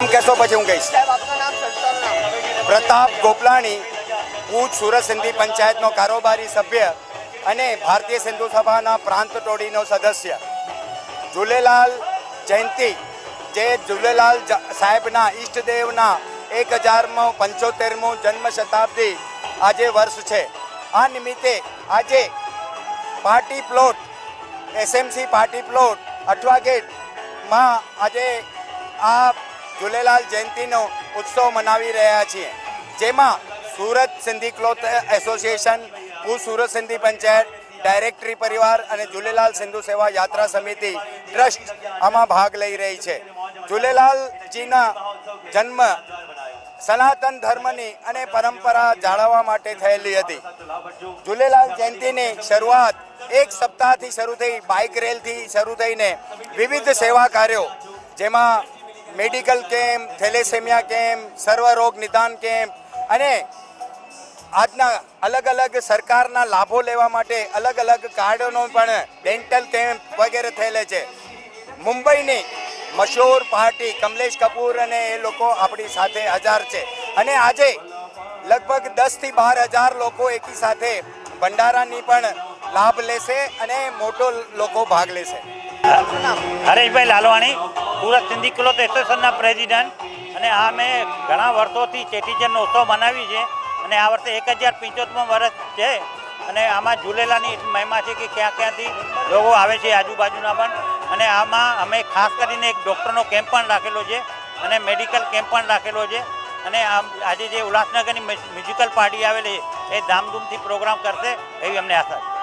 કહેશો પછી હું કહીશ. પ્રતાપ ગોપલાણી હું સુરત સિંધી પંચાયતનો કારોબારી સભ્ય અને ભારતીય સિંધુ સભાના પ્રાંત ટોળીનો સદસ્ય. ઝૂલેલાલ જયંતિ, જે ઝૂલેલાલ સાહેબના ઈષ્ટદેવના એક હજારમો પંચોતેરમો જન્મ શતાબ્દી આજે વર્ષ છે. આ નિમિત્તે આજે party plot, SMC party plot, Athwa ગેટમાં આજે આ ઝૂલેલાલ જયંતિનો ઉત્સવ મનાવી રહ્યા છીએ. જેમાં સુરત સિંધી ક્લોથ એસોસિએશન ભૂ સુરત સિંધી પંચાયત, ડાયરેક્ટરી પરિવાર અને ઝૂલેલાલ સિંધુ સેવા યાત્રા સમિતિ ટ્રસ્ટ આમાં ભાગ લઈ રહી છે. ઝૂલેલાલજીના જન્મ સનાતન ધર્મની અને પરંપરા જાળવવા માટે થયેલી હતી. ઝૂલેલાલ જયંતિની શરૂઆત એક સપ્તાહથી શરૂ થઈ, બાઇક રેલથી શરૂ થઈને વિવિધ સેવા કાર્યો, જેમાં મેડિકલ કેમ્પ, થેલેસેમિયા કેમ્પ, સર્વરોગ નિદાન કેમ્પ અને આજના અલગ અલગ સરકારના લાભો લેવા માટે અલગ અલગ કાર્ડોનો પણ ડેન્ટલ કેમ્પ વગેરે થયેલે છે. મુંબઈની મશહૂર પાર્ટી કમલેશ કપૂર અને એ લોકો આપણી સાથે હજાર છે. અને આજે લગભગ દસથી બાર હજાર લોકો એકી સાથે ભંડારાની પણ લાભ લેશે અને મોટો લોકો ભાગ લેશે. હરેશભાઈ લાલવાણી, સુરત સિંધી ક્લોથ એસોસિએશનના પ્રેસિડેન્ટ. અને આ અમે ઘણા વર્ષોથી ચેટીચંદનો ઉત્સવ મનાવી છે. અને આ વર્ષે એક હજાર પંચોતેરમો વર્ષ છે. અને આમાં ઝૂલેલાની મહિમા છે કે ક્યાં ક્યાંથી લોકો આવે છે આજુબાજુના પણ. અને આમાં અમે ખાસ કરીને એક ડૉક્ટરનો કેમ્પ પણ રાખેલો છે. અને મેડિકલ કેમ્પ પણ રાખેલો છે. અને આજે જે ઉલ્લાસનગરની મ્યુઝિકલ પાર્ટી આવેલી એ ધામધૂમથી પ્રોગ્રામ કરશે એવી અમને આશા છે.